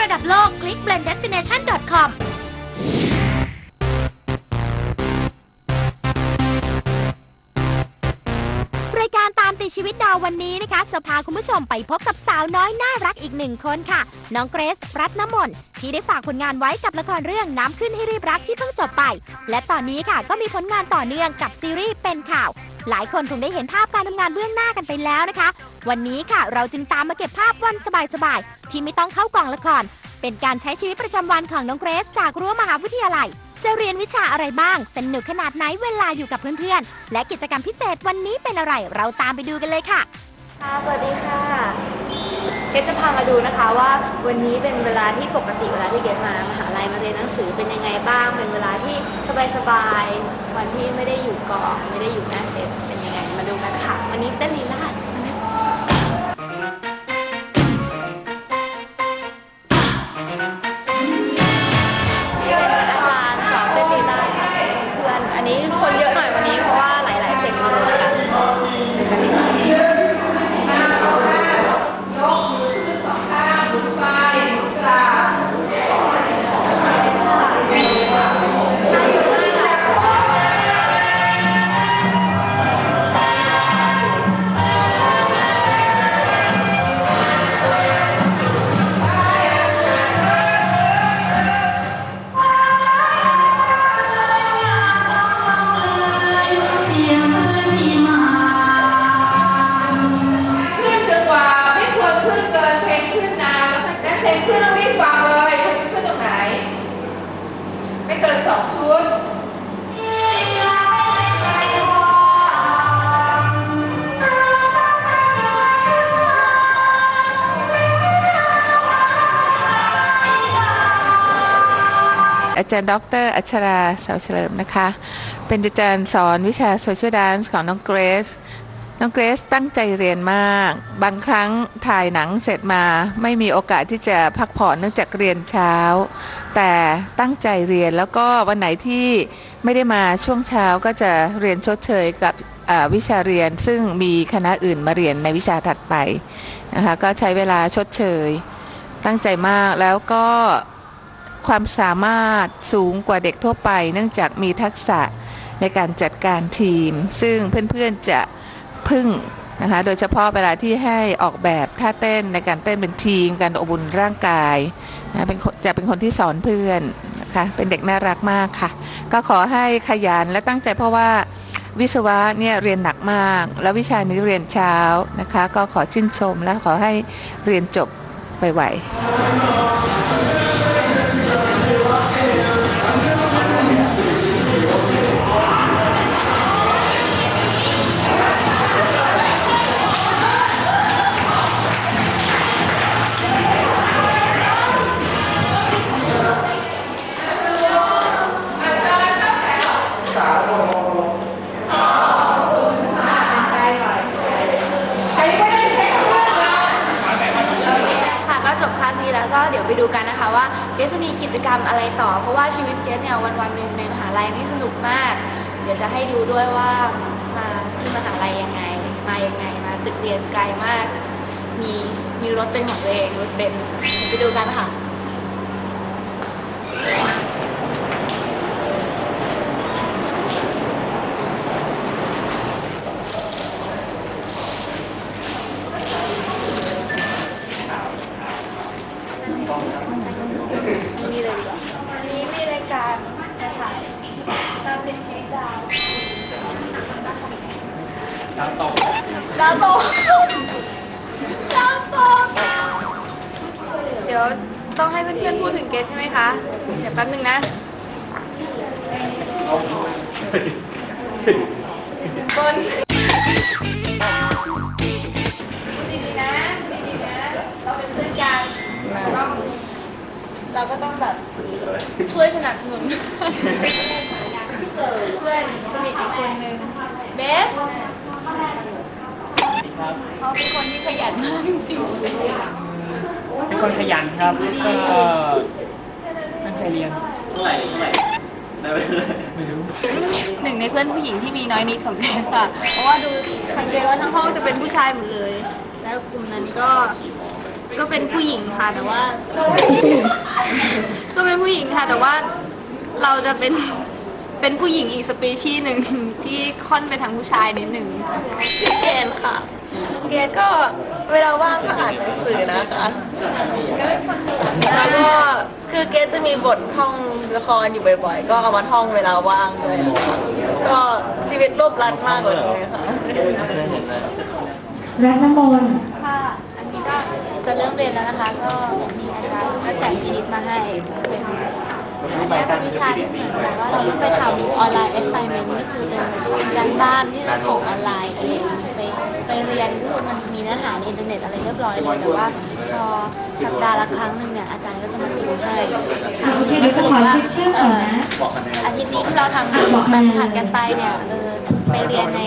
สุดยอดปาร์ตี้ระดับโลกคลิก blenddestination.com รายการตามติดชีวิตดาววันนี้นะคะจะพาคุณผู้ชมไปพบกับสาวน้อยน่ารักอีกหนึ่งคนค่ะ น้องเกรซรัตนมนที่ได้ฝากผลงานไว้กับละครเรื่องน้ำขึ้นให้รีบรักที่เพิ่งจบไป และตอนนี้ค่ะก็มีผลงานต่อเนื่องกับซีรีส์เป็นข่าว หลายคนคงได้เห็นภาพการทำงานเบื้องหน้ากันไปแล้วนะคะ วันนี้ค่ะเราจึงตามมาเก็บภาพวันสบายๆที่ไม่ต้องเข้ากองละคร เป็นการใช้ชีวิตประจำวันของน้องเกรซจากรั้วมหาวิทยาลัย จะเรียนวิชาอะไรบ้าง สนุกขนาดไหนเวลาอยู่กับเพื่อนๆ และกิจกรรมพิเศษวันนี้เป็นอะไร เราตามไปดูกันเลยค่ะ ค่ะ สวัสดีค่ะเกดจะพามาดูนะคะว่าวันนี้เป็นเวลาที่ปกติเวลาที่เกดมามหา ลัยมาเรียนหนังสือเป็นยังไงบ้าง เป็นเวลาที่สบายๆวันที่ไม่ได้อยู่กองไม่ได้อยู่หน้าเซตเป็นยังไงมาดูกันค่ะวันนี้เต้นลีลาด จารย์ ดร อัชราเสาเฉลิมนะคะ เป็นอาจารย์สอนวิชาโซเชียล a ด c e ของน้องเกรซน้องเกรซตั้งใจเรียนมาก บางครั้งถ่ายหนังเสร็จมาไม่มีโอกาสที่จะพักผ่อนเนื่องจากเรียนเช้า แต่ตั้งใจเรียนแล้วก็วันไหนที่ไม่ได้มาช่วงเช้าก็จะเรียนชดเชยกับวิชาเรียนซึ่งมีคณะอื่นมาเรียนในวิชาถัดไปนะคะก็ใช้เวลาชดเชย ตั้งใจมากแล้วก็ ความสามารถสูงกว่าเด็กทั่วไป เนื่องจากมีทักษะในการจัดการทีม ซึ่งเพื่อนๆจะพึ่งนะคะโดยเฉพาะเวลาที่ให้ออกแบบท่าเต้นในการเต้นเป็นทีมการอบอุ่นร่างกายนะเป็นจะเป็นคนที่สอนเพื่อนนะคะเป็นเด็กน่ารักมากค่ะ ก็ขอให้ขยันและตั้งใจเพราะว่าวิศวะเนี่ยเรียนหนักมาก แล้ววิชานี้เรียนเช้านะคะ ก็ขอชื่นชมและขอให้เรียนจบไวๆ ไปดูกันนะคะว่าเกสจะมีกิจกรรมอะไรต่อ เพราะว่าชีวิตเกสเนี่ยวันวันๆหนึ่งในมหาลัยนี่สนุกมาก เดี๋ยวจะให้ดูด้วยว่ามาที่มหาลัยยังไง มายังไงมาตึกเรียนไกลมาก มีมีรถเป็นของตัวเองรถเบนซ์ไปดูกันค่ะ นี่เลยดีกว่าวันนี้มีรายการนะคะตามติดชีวิตดาวดาวตก ดาวตกดาวตกเดี๋ยวต้องให้เพื่อนๆพูดถึงเกสใช่ไหมคะ เดี๋ยวแป๊บนึงนะถึงบนพูดดีๆนะพูดดีๆนะ เราเป็นเพื่อนกันเราต้องเราก็ต้องแบบช่วยสนับสนุน เพื่อนสนิทอีกคนนึงเบส เขาเป็นคนที่ขยันมากจริงเป็นคนขยันครับก็ตั้งใจเรียนไม่รู้หนึ่งในเพื่อนผู้หญิงที่มีน้อยนิดของเกสค่ะ เพราะว่าดูสังเกตว่าทั้งห้องจะเป็นผู้ชายหมดเลย แล้วกลุ่มนั้นก็ก็เป็นผู้หญิงค่ะแต่ว่า ก็เป็นผู้หญิงค่ะ แต่ว่าเราจะเป็นเป็นผู้หญิงอีกสปีชีส์หนึ่งที่ค่อนไปทางผู้ชายนิดหนึ่งชื่อเจนค่ะ เกดก็เวลาว่างก็อ่านหนังสือนะคะแล้วก็คือเกดจะมีบทท่องละครอยู่บ่อย ๆ ก็เอามาท่องเวลาว่างด้วยนะคะก็ชีวิตรวบรัดมากกว่านี้ค่ะรัตนมนต์ค่ะ อันนี้ก็จะเริ่มเรียนแล้วนะคะ ก็มีอาจารย์ก็แจกชีตมาให้เป็นอันนี้เป็นวิชาที่เหมือนแบบว่าเราต้องไปทำออนไลน์ assignment ก็คือเป็นเป็นการบ้านที่เราส่งออนไลน์เอง ไปไปเรียนก็คือมันมีเนื้อหาในอินเทอร์เน็ตอะไรเรียบร้อยเลยแต่ว่าพอสัปดาห์ละครั้งหนึ่งเนี่ยอาจารย์ก็จะมาติวให้โอเคเดี๋ยวจะขอเช็คชื่อก่อนนะอาทิตย์นี้ที่เราทำมันผ่านกันไปเนี่ยเออไปเรียนใน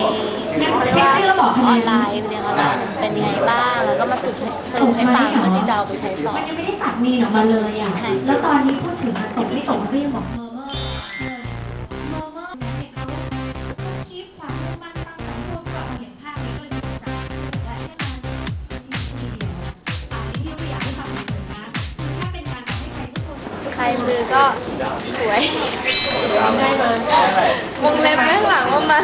เขาเรียกว่าออนไลน์เรียนออนไลน์เป็นยังไงบ้างแล้วก็มาสรุปให้สรุปให้ฟังเพื่อที่จะเอาไปใช้สอบมันยังไม่ได้ตัดมีนออกมาเลยอะใช่แล้วตอนนี้พูดถึงตกไม่ตกก็ยังบอกเมอร์เม มือก็สวยได้เลยวงเล็บข้างหลังว่ามา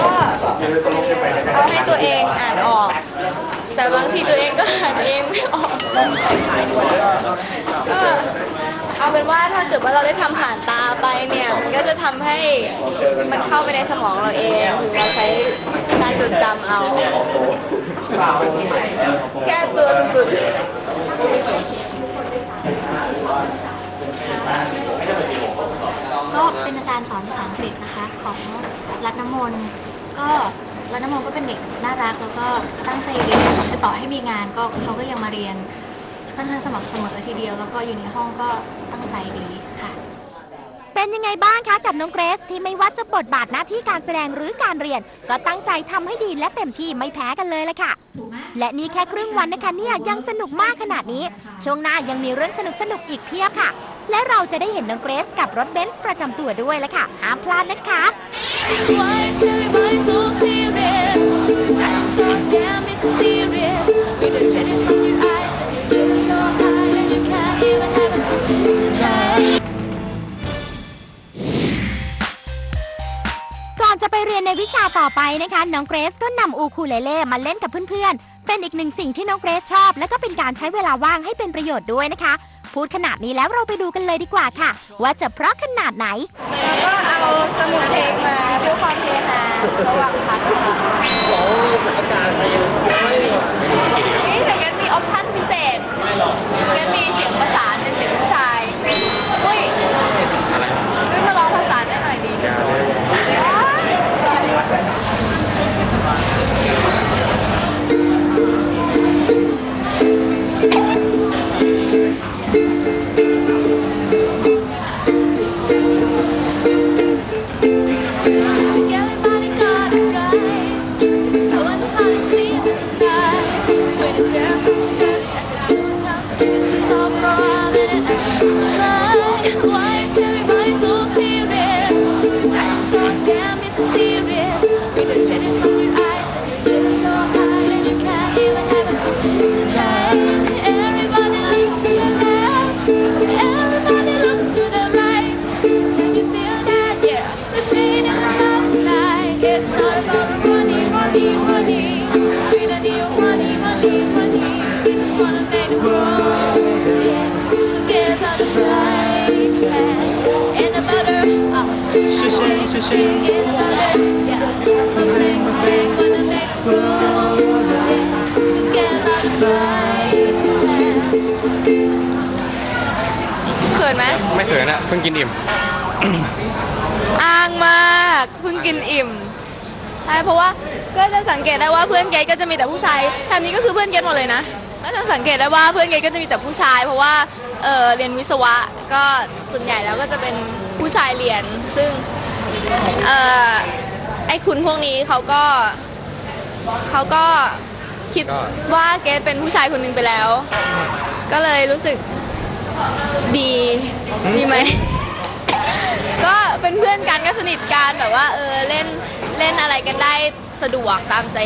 ก็เอาให้ตัวเองอ่านออก แต่บางทีตัวเองก็อ่านเองไม่ออกก็เอาเป็นว่าถ้าเกิดว่าเราได้ทำผ่านตาไปเนี่ยมันก็จะทำให้มันเข้าไปในสมองเราเองหรือเราใช้การจดจำเอาแก้ตัวสุดๆ ก็ เป็นอาจารย์สอนภาษาอังกฤษนะคะ ของรัตนมนต์ก็รัตนมนต์ก็เป็นเด็กน่ารัก แล้วก็ตั้งใจเรียนคือต่อให้มีงานก็เขาก็ยังมาเรียนค่อนข้างสม่ำเสมอทีเดียว แล้วก็อยู่ในห้องก็ตั้งใจดีค่ะ เป็นยังไงบ้างคะกับน้องเกรซที่ไม่ว่าจะบทบาทหน้าที่การแสดงหรือการเรียน ก็ตั้งใจทำให้ดีและเต็มที่ไม่แพ้กันเลยละค่ะ และนี่แค่ครึ่งวันนะคะเนี่ยยังสนุกมากขนาดนี้ ช่วงหน้ายังมีเรื่องสนุกสนุกๆอีกเพียบค่ะ และเราจะได้เห็นน้องเกรซกับรถเบนซ์ประจำตัวด้วยละค่ะห้ามพลาดนะคะ Why is everybody so serious? I'm so damn mysterious. With the shades on your eyes and you're living so high and you can't even have a chance. ก่อนจะไปเรียนในวิชาต่อไปนะคะ น้องเกรซก็นำอูคูเลเล่มาเล่นกับเพื่อนๆ เป็นอีกหนึ่งสิ่งที่น้องเกรซชอบ และก็เป็นการใช้เวลาว่างให้เป็นประโยชน์ด้วยนะคะ พูดขนาดนี้แล้วเราไปดูกันเลยดีกว่าค่ะ ว่าจะเพราะขนาดไหนก็เอาสมุดเพลงมาเพื่อความเฮฮาระหว่างพักค่ะนี่แต่ยันมีออปชั่นพิเศษยันมีเสียงภาษา เขินอะเพิ่งกินอิ่ม อ้างมากเพิ่งกินอิ่มใช่เพราะว่าก็จะสังเกตได้ว่าเพื่อนเกดก็จะมีแต่ผู้ชายแถบนี้ก็คือเพื่อนเกดหมดเลยนะก็จะสังเกตได้ว่าเพื่อนเกดก็จะมีแต่ผู้ชาย เพราะว่าเออเรียนวิศวะก็ส่วนใหญ่แล้วก็จะเป็นผู้ชายเรียน ซึ่งเออไอ้คุณพวกนี้เขาก็เขาก็คิดก็ ว่าเกดเป็นผู้ชายคนหนึ่งไปแล้ว ก็เลยรู้สึก ดีดีไหม ก็เป็นเพื่อนกันก็สนิทกันแบบว่า เออเล่นเล่นอะไรกันได้สะดวกตามใจ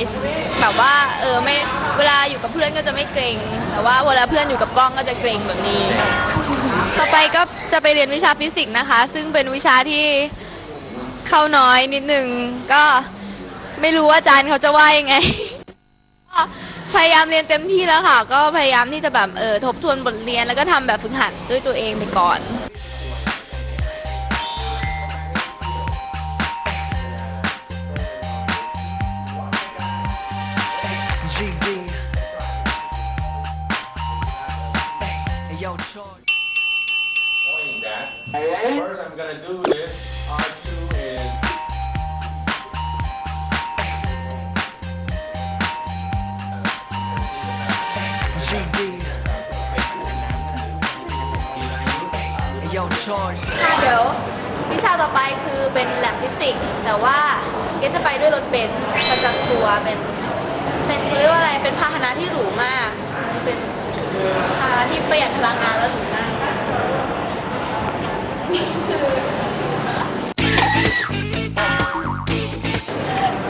แบบว่า เออไม่เวลาอยู่กับเพื่อนก็จะไม่เกรงแต่ว่าเวลาเพื่อนอยู่กับกล้องก็จะเกรงแบบนี้ ต่อไปก็จะไปเรียนวิชาฟิสิกส์นะคะ ซึ่งเป็นวิชาที่เข้าน้อยนิดนึงก็ไม่รู้ว่าอาจารย์เขาจะว่ายังไง พยายามเรียนเต็มที่แล้วค่ะ ก็พยายามที่จะแบบเออทบทวนบทเรียนแล้วก็ทำแบบฝึกหัดด้วยตัวเองไปก่อน GD. Hey, yo, Troy. Knowing that, first I'm gonna do this. Hey, yo, Troy. ค่ะเดี๋ยววิชาต่อไปคือเป็นแลบฟิสิกส์แต่ว่าเกรซจะไปด้วยรถเบนซ์ประจำตัวเป็นเป็นเขาเรียกว่าอะไรเป็นพาหนะที่หรูมาก เป็นพาหนะที่ประหยัดพลังงานและหรูมากนี่คือ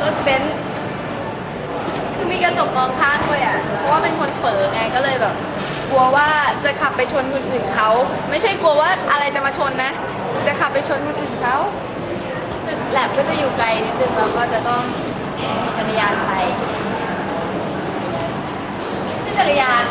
รถเบนซ์คือมีกระจกมองข้างด้วยอะเพราะว่าเป็นคนเป๋อไงก็เลยแบบ กลัวว่าจะขับไปชนคนอื่นเขา ไม่ใช่กลัวว่าอะไรจะมาชนนะ จะขับไปชนคนอื่นเขาตึกแลบก็จะอยู่ไกลนิดนึงเราก็จะต้องมีจักรยานไปชื่อจักรยาน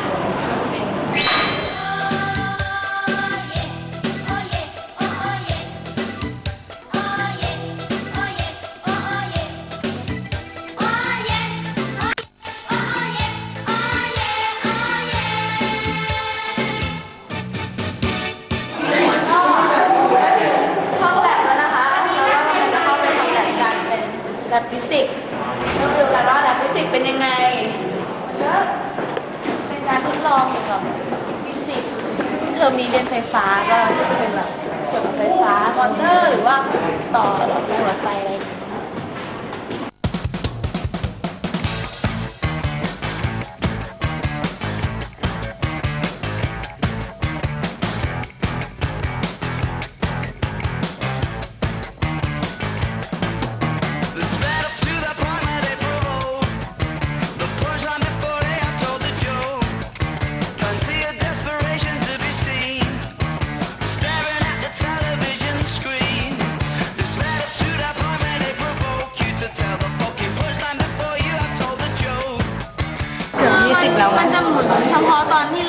ต่อหลอดหัวไฟอะไร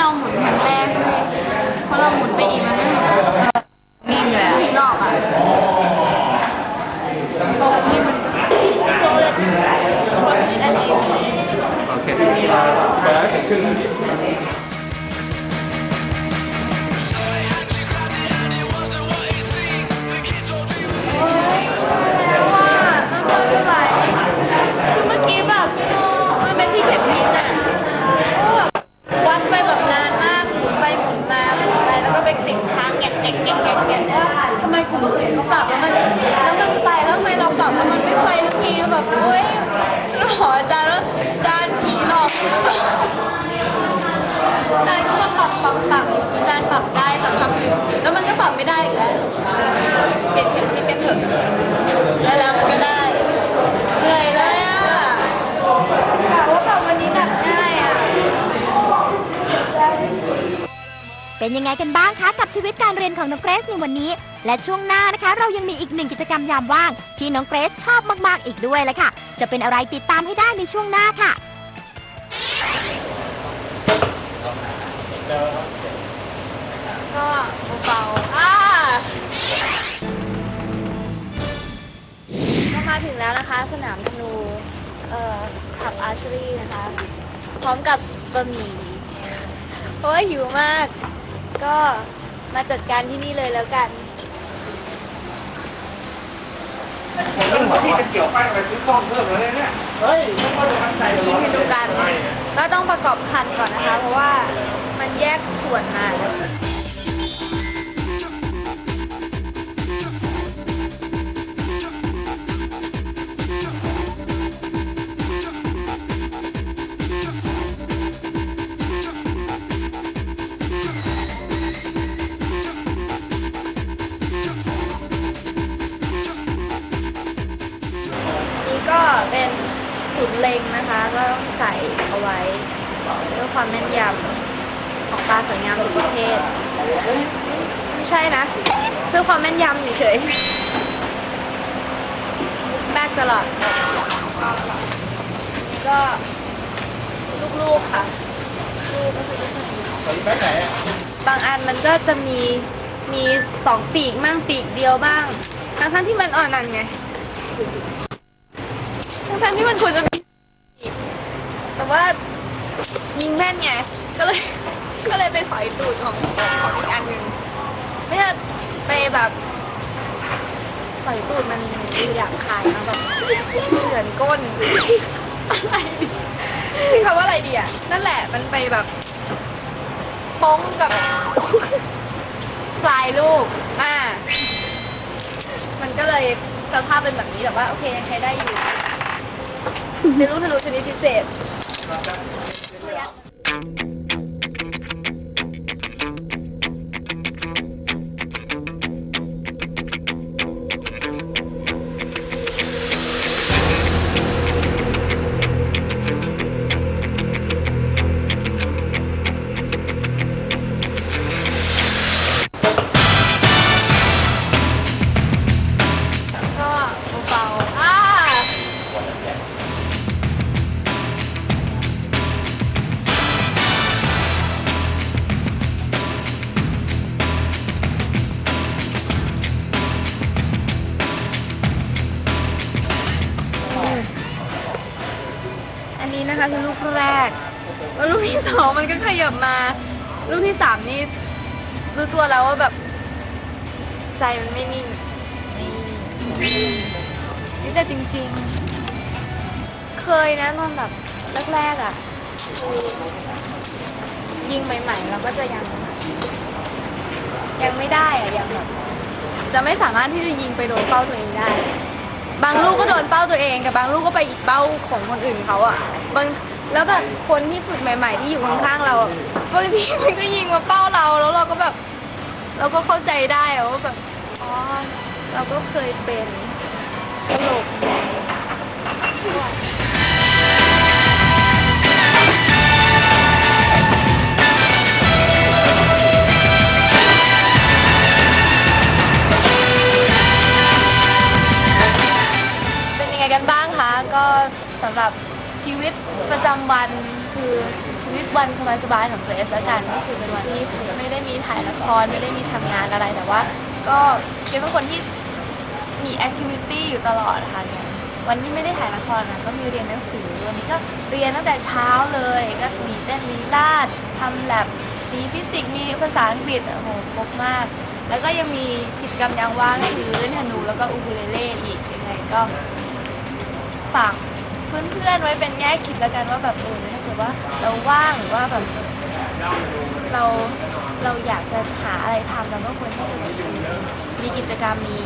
เราหมุนครั้งแรกเลยเพราะเราหมุนไปอีกมันไม่หมุนนิ่งเลยผีหลอกอะตรงที่มันโซเลตโรสมิธอันนี้แล้ กแงแงกแงกแงกว่าทำไมกลุ่มอื่นเขาปรับแล้วมันแล้วมันไปแล้วทำไมเราปรับแล้วมันไม่ไปสักทีแบบเฮ้ยเราขออาจารย์ว่าอาจารย์ผีหลอกอาจารย์ก็มาปรับปรับปรับอาจารย์ปรับได้สักพักหนึ่งแล้วมันก็ปรับไม่ได้อีกแล้วเปลี่ยนเข็มทิศกันเถอะแล้วแล้วมันก็ได้เหนื่อยเลยอะกะว่าแบบวันนี้หนักง่ายอะเสียใจ เป็นยังไงกันบ้างคะกับชีวิตการเรียนของน้องเกรซในวันนี้ และช่วงหน้านะคะ เรายังมีอีกหนึ่งกิจกรรมยามว่าง ที่น้องเกรซชอบมากๆอีกด้วยแหละค่ะ จะเป็นอะไรติดตามให้ได้ในช่วงหน้าค่ะก็เบาๆอ่ามาถึงแล้วนะคะ สนามธนูเอ่อขับอาร์ชรี่นะคะ พร้อมกับบะหมี่เพราะว่าหิวมาก ก็มาจัดการที่นี่เลยแล้วกันที่จะเกี่ยวไปไปซื้อกล้องเพิ่มเลยเนี่ย เฮ้ยไม่ค่อยจะมั่นใจได้ยินเพลงเดียวกัน ก็ต้องประกอบพันธุ์ก่อนนะคะ เพราะว่ามันแยกส่วนมา เล็งนะคะ ก็ต้องใส่เอาไว้เพื่อความแม่นยำออกตาสวยงามถึงประเภทไม่ใช่นะ เพื่อความแม่นยำเฉยๆแบกตลอดก็ลูกๆค่ะลูกก็คือจะบางอันมันก็จะมีมีสองปีกบ้างปีกเดียวบ้างทั้งทั้งๆที่มันอ่อนนั่นไงทั้งทั้งๆที่มันควรจะมี แต่ว่ายิงแม่นไง ก็เลย ก็เลยไปสอยตูดของของอีกอันหนึ่งไม่ใช่ไปแบบสอยตูดมันดูอยากขายนะแบบเฉือนก้น อะไรดีคือคำว่าอะไรดีอะ นั่นแหละมันไปแบบป้องกับปลายลูก อ่า มันก็เลยสภาพเป็นแบบนี้แต่ว่าโอเคยังใช้ได้อยู่ เป็นลูกทะลุชนิดพิเศษ ก็ นี้นะคะคือลูกแรก แล้วลูกที่สองมันก็ขยับมา ลูกที่สามนี่รู้ตัวแล้วว่าแบบ ใจมันไม่นิ่ง นี่นี่แต่จริงๆ เคยนะตอนแบบแรกๆอะ ยิงใหม่ๆเราก็จะยัง ยังไม่ได้อะยังแบบจะไม่สามารถที่จะยิงไปโดนเป้าตัวเองได้ บางลูกก็โดนเป้าตัวเองแต่บางลูกก็ไปอีกเป้าของคนอื่นเขาอะบางแล้วแบบคนที่ฝึกใหม่ ๆ ที่อยู่ข้างๆเราอะบางทีมันก็ยิงมาเป้าเราแล้วเราก็แบบ เราก็เข้าใจได้อะว่าแบบอ๋อเราก็เคยเป็นตลก สำหรับชีวิตประจำวันคือชีวิตวันสบายๆของเกรซล้วกันก็คือเป็นวันที่ไม่ได้มีถ่ายละครไม่ได้มีทำงานอะไรแต่ว่า ก็เกรซเป็นคนที่มีแอคทิวิตี้อยู่ตลอดค่ะเนี่ยวันที่ไม่ได้ถ่ายละครนะก็มีเรียนหนังสือวันนี้ก็เรียนตั้งแต่เช้าเลย ก็มีเต้นลีลาดทำแลบมีฟิสิกส์มีภาษาอังกฤษโอ้โหครบมาก แล้วก็ยังมีกิจกรรมยามว่างคือเล่นธนูแล้วก็อูคูเลเล่อีกยังไงก็ฝาก เพื่อนๆไว้เป็นแง่คิดแล้วกันว่าแบบเออถ้าเกิดว่าเราว่างหรือว่าแบบเราเราอยากจะหาอะไรทำเราก็ควรที่จะมีกิจกรรมมี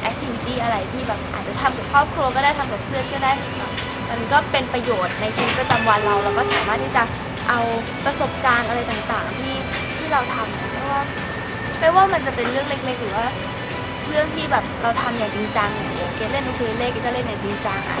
แอคทิวิตี้อะไรที่แบบอาจจะทำกับครอบครัวก็ได้ทำกับเพื่อนก็ได้แบบมันก็เป็นประโยชน์ในชีวิตประจำวันเราเราก็สามารถที่จะเอาประสบการณ์อะไรต่างๆ ที่ที่เราทำนะไม่ว่าไม่ว่ามันจะเป็นเรื่องเล็กๆหรือว่าเรื่องที่แบบเราทำอย่างจริงจังอย่างเกเล่นอูคูเลเล่เกดก็เล่นอย่างจริงจังอะ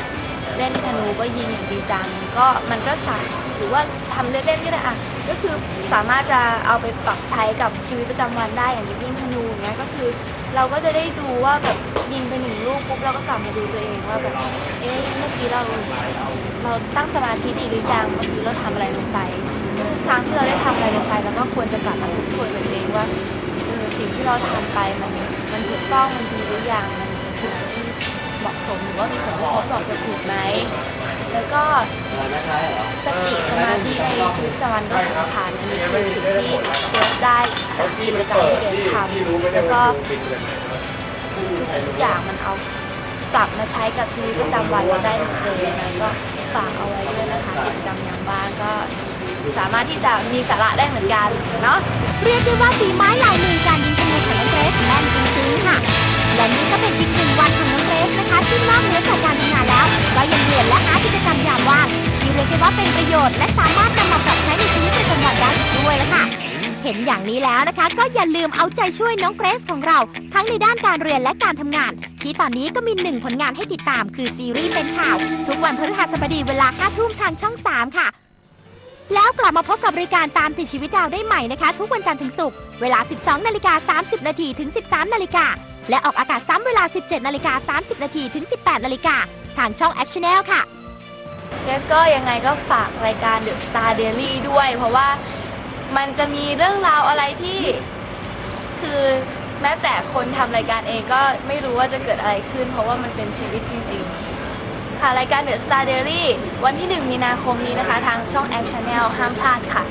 เล่นธนูก็ยิงอย่างจริงจังก็มันก็สามหรือว่าทำเล่นๆก็ได้อะก็คือสามารถจะเอาไปปรับใช้กับชีวิตประจำวันได้อย่างยิงธนูอย่างเงี้ยก็คือ เราก็จะได้ดูว่าแบบยิงไปหนึ่งลูกปุ๊บเราก็กลับมาดูตัวเองว่าแบบเอ๊ะเมื่อกี้เราเราตั้งสมาธิดีหรือยังเมื่อกี้เราทำอะไรลงไปทุกครั้งที่เราได้ทำอะไรลงไปเราก็ควรจะกลับมาทบทวนตัวเองว่าเออสิ่งที่เราทำไปมันมันถูกต้องมันดีหรือยัง เหมาะสมหรือว่ามีผลกระทบต่อจะถูกไหมแล้วก็สติสมาธิในชีวิตประจำวันก็สำคัญอันนี้คือสิ่งที่เกิดได้จากกิจกรรมที่เดินทำแล้วก็ทุกอย่างมันเอาปรับมาใช้กับชีวิตประจำวันเราได้หมดเลยนะก็ฝากเอาไว้ด้วยนะคะกิจกรรมยามว่างก็สามารถที่จะมีสาระได้เหมือนกันเนาะเรียกได้ว่าฝีไม้ลายมือการยิงธนูของน้องเกรซแม่นจริงๆค่ะ และนี่ก็เป็นอีกหนึ่งวันของน้องเกรซนะคะที่นอกเหนือจากการทำงานแล้วก็ยังเรียนและหากิจกรรมยามว่างที่เรียกได้ว่าเป็นประโยชน์และสามารถนำมาปรับใช้ในชีวิตประจำวันได้อีกด้วยละค่ะ เห็นอย่างนี้แล้วนะคะ ก็อย่าลืมเอาใจช่วยน้องเกรซของเรา ทั้งในด้านการเรียนและการทำงาน ที่ตอนนี้ก็มีหนึ่งผลงานให้ติดตาม คือซีรีส์เป็นข่าว ทุกวันพฤหัสบดีเวลา5ทุ่มทางช่อง 3 ค่ะ แล้วกลับมาพบกับรายการตามติดชีวิตดาวได้ใหม่นะคะ ทุกวันจันทร์ถึงศุกร์เวลา 12นาฬิกา30นาทีถึง 13นาฬิกา และออกอากาศซ้ำเวลา 17นาฬิกา30นาทีถึง 18นาฬิกาทางช่อง Action Channel ค่ะ เกสก็ยังไงก็ฝากรายการ The Star Daily ด้วย เพราะว่ามันจะมีเรื่องราวอะไรที่ คือแม้แต่คนทำรายการเองก็ไม่รู้ว่าจะเกิดอะไรขึ้น เพราะว่ามันเป็นชีวิตจริง ๆ ค่ะรายการ The Star Daily วันที่ 1 มีนาคมนี้นะคะ ทางช่อง Action Channel ห้ามพลาดค่ะ